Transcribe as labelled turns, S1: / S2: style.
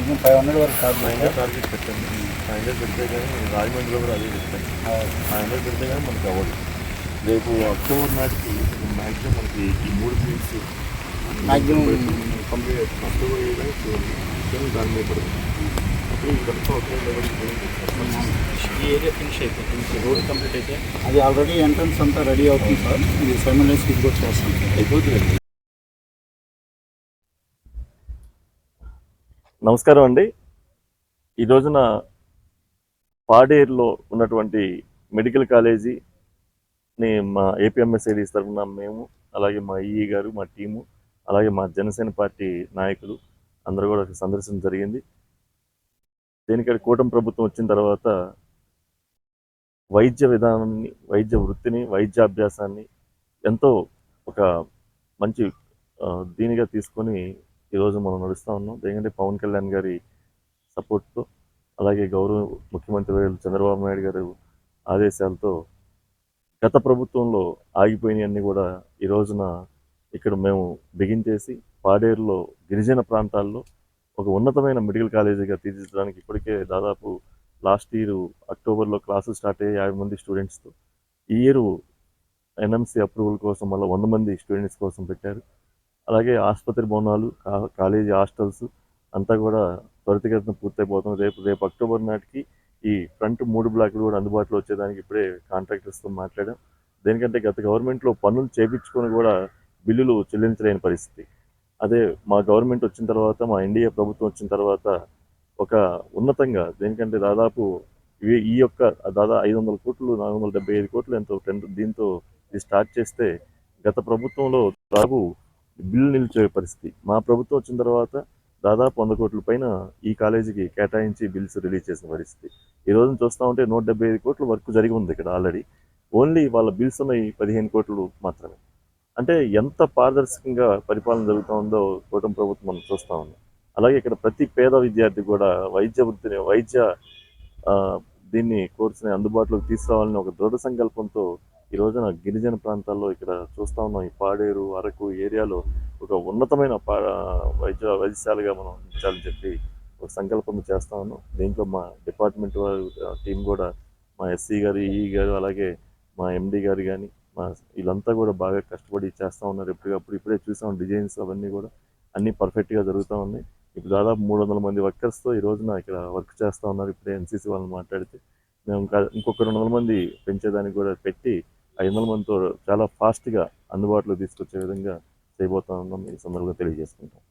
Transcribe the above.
S1: వరకు కాదు
S2: five hundred target పెట్టండి. ఫైవ్ హండ్రెడ్ పెడితే కానీ రాజమండ్రిలో కూడా అదే పెట్టాను ఫైవ్ హండ్రెడ్ పెడితే కానీ మనకి అవ్వదు. రేపు అక్టోబర్ నాటికి మ్యాక్సిమం మనకి ఈ మూడు ఫీల్డ్స్
S1: మ్యాక్సిమం
S2: కంప్లీట్ అవుతుంది అక్టోబర్ ఏదైనా దాని మీద పడుతుంది. అప్పుడు ఇదంతా ఒకే లెవెల్కి
S3: ఈ ఏరియా ఫినిష్ అయిపోతుంది. రోడ్ కంప్లీట్ అయితే
S1: అది ఆల్రెడీ ఎంట్రన్స్ అంతా రెడీ అవుతుంది సార్. ఇది సైమల్టైస్ ఇది కూడా చేస్తాం.
S2: అయిపోతుందండి
S4: నమస్కారం అండి. ఈ రోజున పాడేరులో ఉన్నటువంటి మెడికల్ కాలేజీని మా ఏపీఎంఎస్ఐడిస్ తరఫున మేము అలాగే మా ఈఈ గారు మా టీము అలాగే మా జనసేన పార్టీ నాయకులు అందరూ కూడా సందర్శన జరిగింది. దీనికడ కూటమి ప్రభుత్వం వచ్చిన తర్వాత వైద్య విధానాన్ని వైద్య వృత్తిని వైద్యాభ్యాసాన్ని ఎంతో ఒక మంచి దీనిగా తీసుకొని ఈరోజు మనం నడుస్తూ ఉన్నాం. ఎందుకంటే పవన్ కళ్యాణ్ గారి సపోర్ట్తో అలాగే గౌరవ ముఖ్యమంత్రి చంద్రబాబు నాయుడు గారు ఆదేశాలతో గత ప్రభుత్వంలో ఆగిపోయినవన్నీ కూడా ఈ రోజున ఇక్కడ మేము బిగించేసి పాడేరులో గిరిజన ప్రాంతాల్లో ఒక ఉన్నతమైన మెడికల్ కాలేజీగా తీర్చిదిద్దడానికి ఇప్పటికే దాదాపు లాస్ట్ ఇయర్ అక్టోబర్లో క్లాసులు స్టార్ట్ అయ్యి యాభై మంది స్టూడెంట్స్తో ఈ ఇయర్ ఎన్ఎంసీ అప్రూవల్ కోసం మళ్ళీ వంద మంది స్టూడెంట్స్ కోసం పెట్టారు. అలాగే ఆసుపత్రి భవనాలు కా- కాలేజీ హాస్టల్స్ అంతా కూడా త్వరితగతిన పూర్తయిపోతుంది రేపు రేపు అక్టోబర్ నాటికి ఈ ఫ్రంట్ మూడు బ్లాక్లు కూడా అందుబాటులో వచ్చేదానికి ఇప్పుడే కాంట్రాక్టర్స్తో మాట్లాడాం. దేనికంటే గత గవర్నమెంట్లో పనులు చేపించుకొని కూడా బిల్లులు చెల్లించలేని పరిస్థితి. అదే మా గవర్నమెంట్ వచ్చిన తర్వాత మా ఎన్డీఏ ప్రభుత్వం వచ్చిన తర్వాత ఒక ఉన్నతంగా దేనికంటే దాదాపు ఇవి- ఈ యొక్క దాదాపు ఐదు వందల కోట్లు నాలుగు వందల డెబ్బై ఐదు కోట్లు ఎంతో టెండర్ దీంతో ఇది స్టార్ట్ చేస్తే గత ప్రభుత్వంలో దాదాపు బిల్లు నిలిచే పరిస్థితి. మా ప్రభుత్వం వచ్చిన తర్వాత దాదాపు వంద కోట్ల పైన ఈ కాలేజీకి కేటాయించి బిల్స్ రిలీజ్ చేసిన పరిస్థితి. ఈ రోజున చూస్తా ఉంటే నూట డెబ్బై ఐదు కోట్ల వర్క్ జరిగి ఉంది ఇక్కడ ఆల్రెడీ. ఓన్లీ వాళ్ళ బిల్స్ ఉన్నాయి పదిహేను కోట్లు మాత్రమే. అంటే ఎంత పారదర్శకంగా పరిపాలన జరుగుతూ ఉందో కూటమి ప్రభుత్వం మనం చూస్తూ ఉన్నాం. అలాగే ఇక్కడ ప్రతి పేద విద్యార్థి కూడా వైద్య వృత్తిని వైద్య దీన్ని కోర్సుని అందుబాటులోకి తీసుకురావాలని ఒక దృఢ సంకల్పంతో ఈ రోజున గిరిజన ప్రాంతాల్లో ఇక్కడ చూస్తా ఉన్నాం. ఈ పాడేరు అరకు ఏరియాలో ఒక ఉన్నతమైన పా వైద్య వైద్యశాలగా మనం ఉంచాలని చెప్పి ఒక సంకల్పం చేస్తా ఉన్నాం. దీంట్లో మా డిపార్ట్మెంట్ వారు టీం కూడా మా ఎస్సీ గారు ఈ గారు అలాగే మా ఎండి గారు కానీ మా వీళ్ళంతా కూడా బాగా కష్టపడి చేస్తూ ఉన్నారు. ఎప్పటికప్పుడు ఇప్పుడే చూసాం డిజైన్స్ అవన్నీ కూడా. అన్నీ పర్ఫెక్ట్గా జరుగుతూ ఉన్నాయి. ఇప్పుడు దాదాపు మూడు వందల మంది వర్కర్స్తో ఈ రోజున ఇక్కడ వర్క్ చేస్తూ ఉన్నారు. ఇప్పుడే ఎన్సీసీ వాళ్ళని మాట్లాడితే. మేము ఇంకా ఇంకొక రెండు వందల మంది పెంచేదానికి కూడా పెట్టి ఐదు వందల మందితో చాలా ఫాస్ట్గా అందుబాటులో తీసుకొచ్చే విధంగా చేయబోతా ఉన్నాం. ఈ సందర్భంగా తెలియజేసుకుంటాం.